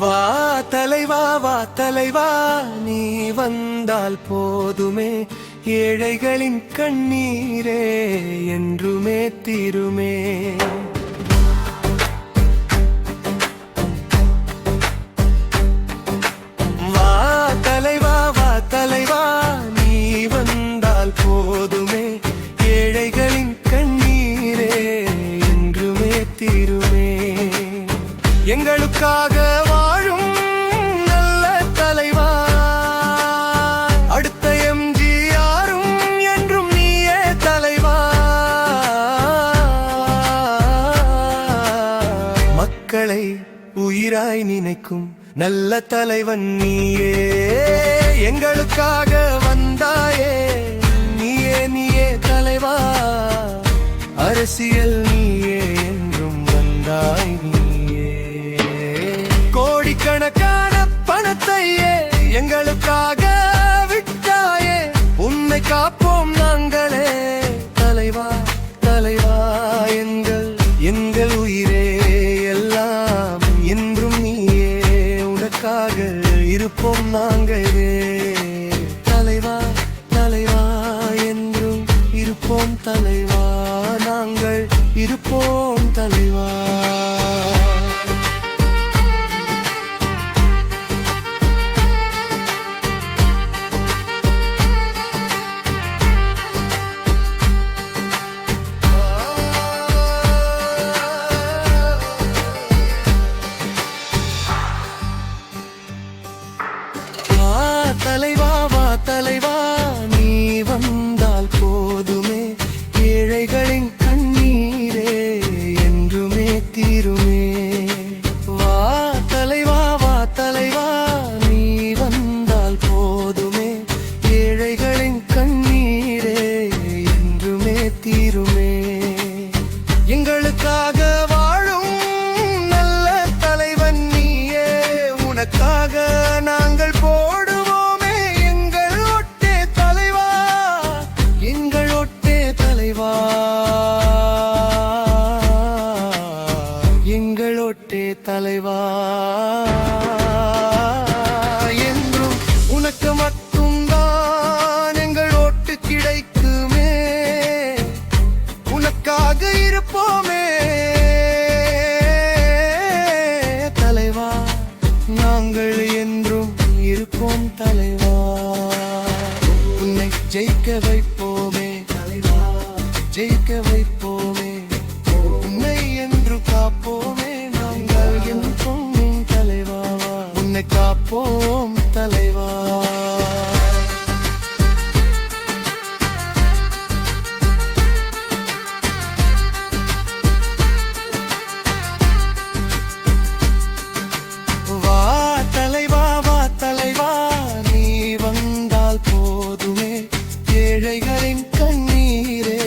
வா தலைவா வா தலைவா நீ வந்தால் போதுமே. ஏழைகளின் கண்ணீரே என்றுமே தீருமே. வா தலைவா வா தலைவா நீ வந்தால் போதுமே. ஏழைகளின் கண்ணீரே என்றுமே தீருமே. எங்களுக்காக உயிராய் நினைக்கும் நல்ல தலைவன் நீயே. எங்களுக்காக வந்தாயே. நீயே நீயே தலைவா. அரசியல் நீயே என்றும் வந்தாய் நீயே. கோடிக்கணக்கான பணத்தையே எங்களுக்காக விட்டாயே. உன்னை காப்போம் நாங்களே. இருப்போம் நாங்களே. தலைவா தலைவா என்றும் இருப்போம் தலைவா. நாங்கள் இருப்போம் தலைவா. தலைவா வா தலைவா நீ வந்தால் போதுமே. ஏழைகளின் கண்ணீரே என்றுமே தீருமே. தலைவா. என்றும் உனக்கு மட்டும்தான் எங்கள் ஓட்டு கிடைக்குமே. உனக்காக இருப்போமே. தலைவா நாங்கள் என்றும் இருப்போம் தலைவா. உன்னை ஜெயிக்க வைப்போமே தலைவா. ஜெயிக்க வை உன்னை தலைவா. ஏழைகளின் கண்ணீரே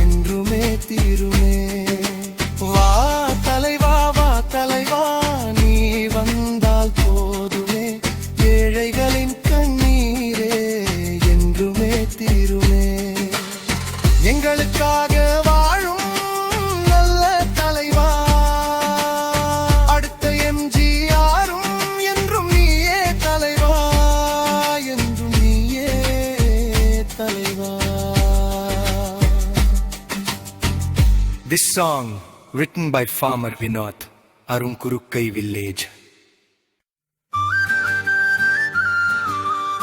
என்றுமே தீரும். This song written by farmer Vinod Arunkurukai village